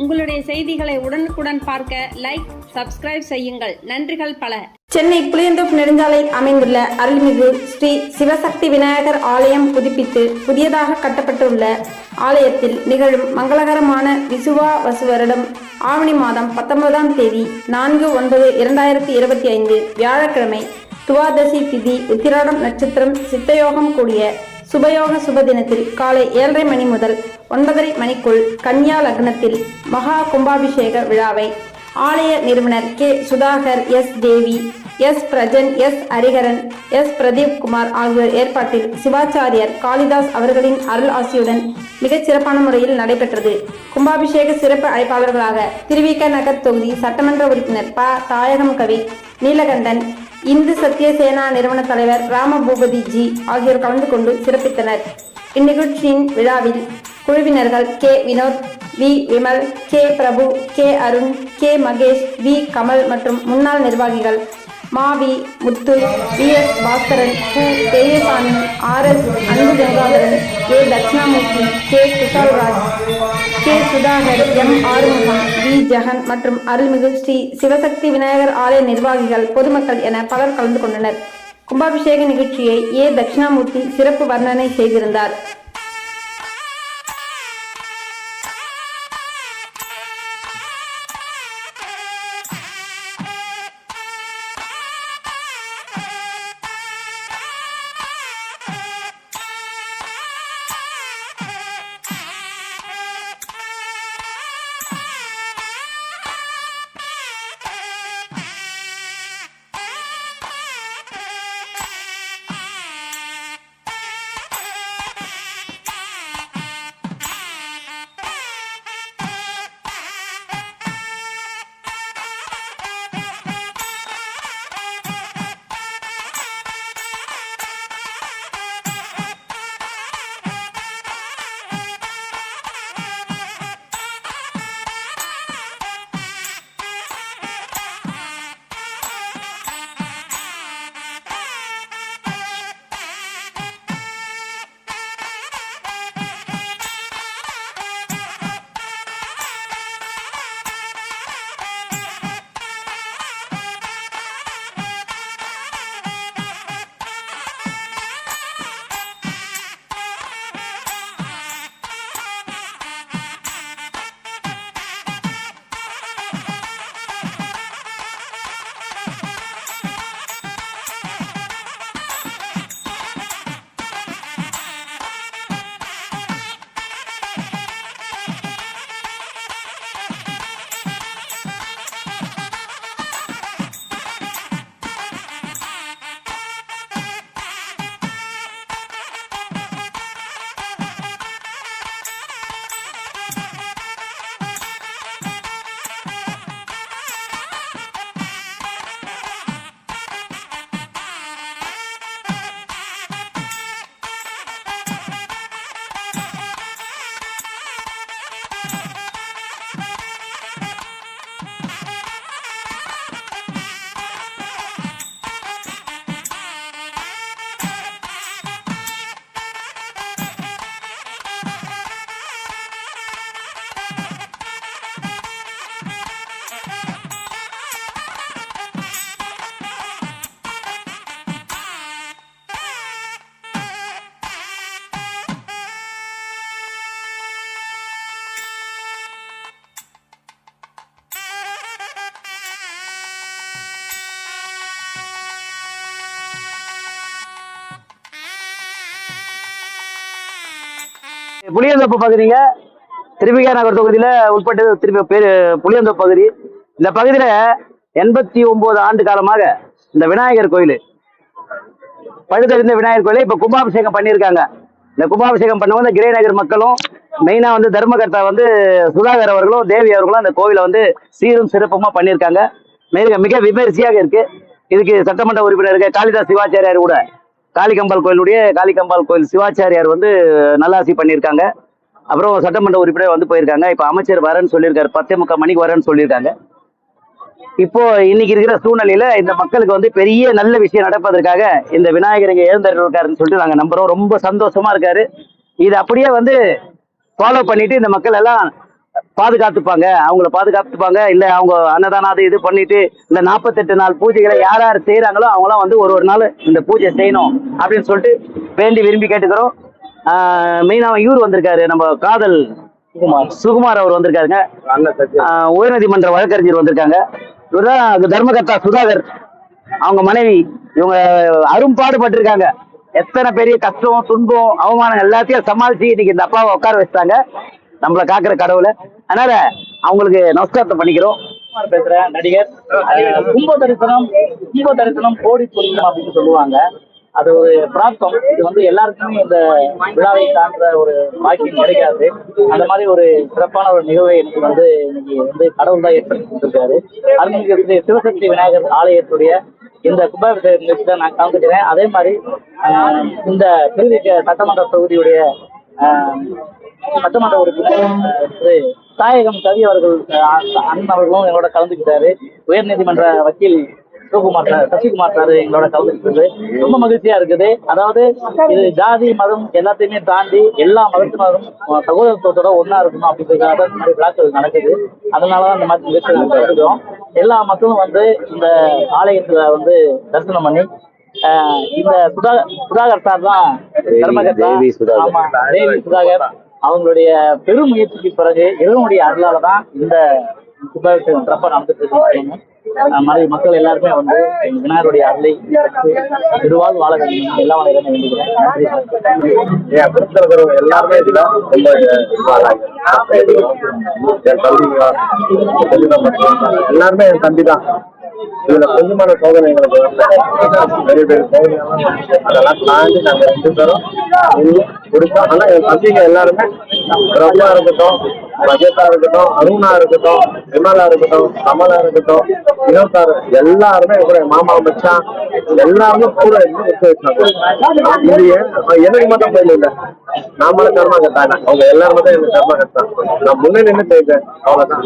உங்களுடைய செய்திகளை உடனுக்குடன் பார்க்க லைக் சப்ஸ்கிரைப் செய்யுங்கள். நன்றிகள் பல. சென்னை புளியந்தோப்பு நெடுஞ்சாலையில் அமைந்துள்ள அருள்மிகு ஸ்ரீ சிவசக்தி விநாயகர் ஆலயம் புதுப்பித்து புதியதாக கட்டப்பட்டுள்ள ஆலயத்தில் நிகழும் மங்களகரமான விசுவா வசு வருடம் ஆவணி மாதம் பத்தொன்பதாம் தேதி நான்கு ஒன்பது இரண்டாயிரத்தி இருபத்தி ஐந்து வியாழக்கிழமை துவாதசி திதி உத்திராடம் நட்சத்திரம் சித்தயோகம் கூடிய சுபயோக சுப தினத்தில் காலை ஏழரை மணி முதல் ஒன்பதரை மணிக்குள் கன்யா லக்னத்தில் மகா கும்பாபிஷேக விழாவை ஆலய நிறுவனர் K. Sudhakar S. Devi S. Prajan S. Hariharan S. Pradeep Kumar ஆகியோர் ஏற்பாட்டில் சிவாச்சாரியர் காளிதாஸ் அவர்களின் அருள் ஆசியுடன் மிகச் சிறப்பான முறையில் நடைபெற்றது. கும்பாபிஷேக சிறப்பு அழைப்பாளர்களாக திருவிக நகர் தொகுதி சட்டமன்ற உறுப்பினர் ப. தாயகம் கவி நீலகண்டன் இந்து சத்திய சேனா நிறுவன தலைவர் ராமபூபதி ஜி ஆகியோர் கலந்து கொண்டு சிறப்பித்தனர். இந்நிகழ்ச்சியின் விழாவில் குழுவினர்கள் K. Vinod V. Vimal K. Prabhu K. Arun K. Mahesh V. Kamal மற்றும் முன்னாள் நிர்வாகிகள் மாவி முத்து வி. எஸ். பாஸ்கரன் கு. Periyasamy R. S. Anbu Gangadharan A Dakshinamoorthy K. Kushalraj K. Sudhakar M. Arumugam V. Jagan மற்றும் அருள்மிகு ஸ்ரீ. சிவசக்தி விநாயகர் ஆலய நிர்வாகிகள் பொதுமக்கள் என பலர் கலந்து கொண்டனர். கும்பாபிஷேக நிகழ்ச்சியை ஏ. தட்சிணாமூர்த்தி சிறப்பு வர்ணனை செய்திருந்தார். புளியந்தோப்பு பகுதிங்க. திருவிகா நகர் தொகுதியில் உட்பட்டது திருப்பி பேர் புளியந்தோப்பு பகுதி. இந்த பகுதியில் எண்பத்தி ஒம்பது ஆண்டு காலமாக இந்த விநாயகர் கோயில். பழுதறிந்த விநாயகர் கோயிலை இப்போ கும்பாபிஷேகம் பண்ணியிருக்காங்க. இந்த கும்பாபிஷேகம் பண்ணவும் இந்த கிரேநகர் மக்களும் மெயினாக வந்து தர்மகர்த்தா வந்து சுதாகர் அவர்களும் தேவி அவர்களும் அந்த கோவிலை வந்து சீரும் சிறப்புமாக பண்ணியிருக்காங்க. மிக மிக விமரிசையாக இருக்குது இதுக்கு சட்டமன்ற உறுப்பினர் காளிதாஸ் சிவாச்சாரியார் கூட காளிகம்பாள் கோயிலுடைய காளிகம்பாள் கோயில் சிவாச்சாரியார் வந்து நல்லாசி பண்ணியிருக்காங்க. அப்புறம் சட்டமன்ற உறுப்பினர் வந்து போயிருக்காங்க. இப்போ அமைச்சர் வரேன்னு சொல்லியிருக்காரு. பத்தே முக்கால் மணிக்கு வரேன்னு சொல்லியிருக்காங்க. இப்போ இன்னைக்கு இருக்கிற சூழ்நிலையில இந்த மக்களுக்கு வந்து பெரிய நல்ல விஷயம் நடப்பதற்காக இந்த விநாயகர் இங்கே எழுந்திருக்காருன்னு சொல்லிட்டு நாங்க நம்புறோம். ரொம்ப சந்தோஷமா இருக்காரு. இது அப்படியே வந்து ஃபாலோ பண்ணிட்டு இந்த மக்கள் எல்லாம் பாதுகாத்துப்பாங்க. அவங்கள பாதுகாத்துப்பாங்க. இல்ல அவங்க அன்னதானம் அது இது பண்ணிட்டு இந்த நாற்பத்தெட்டு நாள் பூஜைகளை யார் யார் செய்யறாங்களோ அவங்களாம் வந்து ஒரு ஒரு நாள் இந்த பூஜை செய்யணும் அப்படின்னு சொல்லிட்டு வேண்டி விரும்பி கேட்டுக்கிறோம். மெயினா இவர் வந்திருக்காரு நம்ம காதல் சுகுமார். சுகுமார் அவர் வந்திருக்காருங்க. உயர்நீதிமன்ற வழக்கறிஞர் வந்திருக்காங்க. இவர்தான் தர்மகர்த்தா சுதாகர். அவங்க மனைவி இவங்க அரும்பாடுபட்டிருக்காங்க எத்தனை பெரிய கஷ்டம் துன்பம் அவமானம் எல்லாத்தையும் சமாளிச்சு இன்னைக்கு இந்த அப்பாவை உட்கார வச்சுட்டாங்க. நம்மள காக்குற கடவுளை. அதனால அவங்களுக்கு நமஸ்காரத்தை பண்ணிக்கிறோம். பேசுறேன் நடிகர் கும்ப தரிசனம் கும்ப தரிசனம் கோடி புண்ணியம் அப்படின்னு சொல்லுவாங்க. அது ஒரு பிராப்தம். இது வந்து எல்லாருக்குமே இந்த விழாவை சார்ந்த ஒரு வாக்கியம் கிடைக்காது. அந்த மாதிரி ஒரு சிறப்பான ஒரு நிகழ்வை எனக்கு வந்து இன்னைக்கு வந்து கடவுள் தான் ஏற்படுத்தி கொடுத்திருக்காரு. அருள்மிகு சிவசக்தி விநாயகர் ஆலயத்துடைய இந்த கும்பாபிஷேக நிகழ்ச்சியில நான் கலந்துக்கிறேன். அதே மாதிரி ஆஹ், இந்த திருவிக்க சட்டமன்ற தொகுதியுடைய ஆஹ், சட்டமன்ற உறுப்பினர் தாயகம் கவி அவர்கள் அண்ணன் அவர்களும் எங்களோட கலந்துக்கிட்டாரு. உயர்நீதிமன்ற வக்கீல் சிவகுமார் சசிகுமார் சார் எங்களோட கலந்துக்கிட்டது. ரொம்ப மகிழ்ச்சியா இருக்குது. அதாவது இது ஜாதி மதம் எல்லாத்தையுமே தாண்டி எல்லா மதத்தினரும் சகோதரத்துவத்தோட ஒண்ணா இருக்கணும் அப்படின்றதுக்காக தான் இந்த மாதிரி விழாக்கள் நடக்குது. அதனாலதான் இந்த மாதிரி நிகழ்ச்சி நாங்கள் எடுக்கிறோம். எல்லா மக்களும் வந்து இந்த ஆலயத்துல வந்து தரிசனம் பண்ணி ஆஹ், இந்த சுதா சுதாகர் சார் தான் தர்மகர்த்தா. ஆமா தேவி சுதாகர். அவங்களுடைய பெரும் முயற்சிக்கு பிறகு இறைவனுடைய அருளால தான் இந்த கும்பாபிஷேகம் சிறப்பாக நடந்துட்டு இருக்கு மனைவி மக்கள் எல்லாருமே வந்து விநாயகருடைய அருளை பெற்று வாழ வேண்டும் எல்லாம் வளர வேண்டுகிறேன். எல்லாருமே எல்லாருமே என் தம்பி தான் இதுல கொஞ்சமான சோதனை எங்களுக்கு பெரிய பெரிய சோதனை அதெல்லாம் தாண்டி நாங்க ரெண்டு பேரும் நின்னு ஆனா என் தம்பிங்க எல்லாருமே ரம்யா இருக்கட்டும் மகேஷா இருக்கட்டும் அருணா இருக்கட்டும் விமலா இருக்கட்டும் கமலா இருக்கட்டும் வினோதா எல்லாருமே கூட மாமா மச்சான் எல்லாருமே கூட இருந்து வச்சாங்க. இது எனக்கு மட்டும் போயில இல்ல நாமளும் கர்மா கட்டாங்க அவங்க எல்லாருமே தான் எனக்கு கர்மா கட்டான் நான் முன்னே நின்று செய்தேன் அவ்வளவுதான்.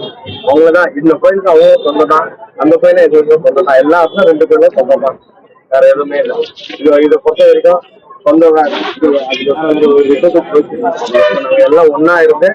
அவங்களதான். இந்த கோயிலுக்கு அவங்க சொந்தம் தான் அந்த கோயிலும் எதுவுமே சொந்தம் தான் எல்லாருக்கும் ரெண்டு பேருமே சொந்தம் தான் வேற எதுவுமே இல்லை. இது இதை பொறுத்த வரைக்கும் சொந்த எல்லாம் ஒன்னா இருந்து